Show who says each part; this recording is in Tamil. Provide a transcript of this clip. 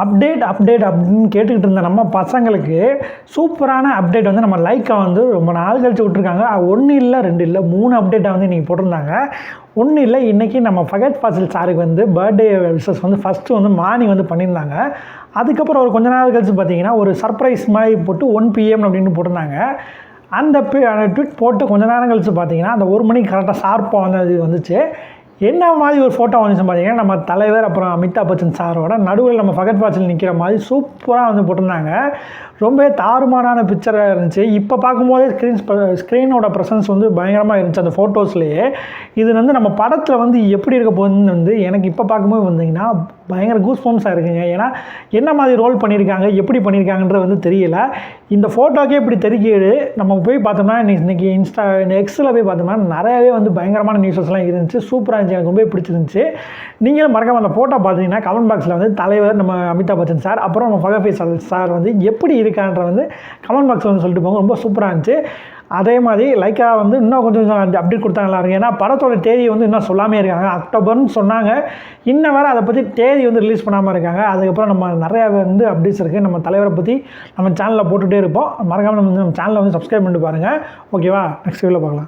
Speaker 1: அப்டேட் அப்டேட் அப்படின்னு கேட்டுக்கிட்டு இருந்த நம்ம பசங்களுக்கு சூப்பரான அப்டேட் வந்து நம்ம லைக்கை வந்து ரொம்ப நாள் கழிச்சு விட்ருக்காங்க ஒன்று இல்லை ரெண்டு இல்லை மூணு அப்டேட்டாக வந்து இன்றைக்கி போட்டிருந்தாங்க. ஒன்றும் இல்லை இன்றைக்கி நம்ம ஃபகத் ஃபாசில் சாருக்கு வந்து பர்த்டே விஷஸ் வந்து ஃபஸ்ட்டு வந்து மார்னிங் வந்து பண்ணியிருந்தாங்க. அதுக்கப்புறம் ஒரு கொஞ்ச நாள் கழிச்சு பார்த்தீங்கன்னா ஒரு சர்ப்ரைஸ் மாதிரி போட்டு ஒன் பிஎம் அப்படின்னு போட்டிருந்தாங்க. அந்த ட்விட் போட்டு கொஞ்ச நேரம் கழிச்சு பார்த்தீங்கன்னா அந்த ஒரு மணிக்கு கரெக்டாக ஷார்ப்பாக வந்து அது வந்துச்சு. என்ன மாதிரி ஒரு ஃபோட்டோ வந்துச்சு பார்த்தீங்கன்னா நம்ம தலைவர் அப்புறம் அமிதாப் பச்சன் சாரோட நடுவில் நம்ம ஃபகத் பாச்சல் நிற்கிற மாதிரி சூப்பராக வந்து போட்டிருந்தாங்க. ரொம்பவே தாறுமாறான பிக்சராக இருந்துச்சு. இப்போ பார்க்கும்போதே ஸ்க்ரீன் ஸ்க்ரீனோட ப்ரெசன்ஸ் வந்து பயங்கரமாக இருந்துச்சு அந்த ஃபோட்டோஸ்லேயே இது வந்து நம்ம படத்தில் வந்து எப்படி இருக்க போகுதுன்னு வந்து எனக்கு இப்போ பார்க்கும்போது வந்தீங்கன்னா பயங்கர கூஸ் பம்ஸாக இருக்குங்க. ஏன்னா என்ன மாதிரி ரோல் பண்ணியிருக்காங்க எப்படி பண்ணியிருக்காங்கன்றது வந்து தெரியல. இந்த ஃபோட்டோக்கே இப்படி தெரிக்கிடு நம்ம போய் பார்த்தோம்னா இன்னைக்கு இன்ஸ்டா எக்ஸில் போய் பார்த்தோம்னா நிறையவே வந்து பயங்கரமான நியூஸஸ்லாம் இருந்துச்சு. சூப்பராக இருந்துச்சு. எனக்கு ரொம்ப பிடிச்சிருந்துச்சு. நீங்களும் மறக்காமல் அந்த ஃபோட்டோ பார்த்தீங்கன்னா கமெண்ட் பாக்ஸில் வந்து தலைவர் நம்ம அமிதாப் பச்சன் சார் அப்புறம் நம்ம சார் சார் வந்து எப்படி இருக்கான்ற வந்து கமெண்ட் பாக்ஸில் வந்து சொல்லிட்டு போங்க. ரொம்ப சூப்பராக இருந்துச்சு. அதே மாதிரி லைக்கா வந்து இன்னும் கொஞ்சம் கொஞ்சம் அப்டேட் கொடுத்தா நல்லா இருக்கும் ஏன்னா படத்தோட தேதி வந்து இன்னும் சொல்லாமே இருக்காங்க. அக்டோபர்னு சொன்னாங்க. இன்ன வரை அதை பற்றி தேதி வந்து ரிலீஸ் பண்ணாமல் இருக்காங்க. அதுக்கப்புறம் நம்ம நிறையா வந்து அப்டேட்ஸ் இருக்குது நம்ம தலைவரை பற்றி நம்ம சேனலில் போட்டுகிட்டே இருப்போம். மறக்காமல் நம்ம நம்ம சேனலை வந்து சப்ஸ்கிரைப் பண்ணிட்டு பாருங்கள் ஓகேவா நெக்ஸ்ட் வீடியோவில் பார்க்கலாம்.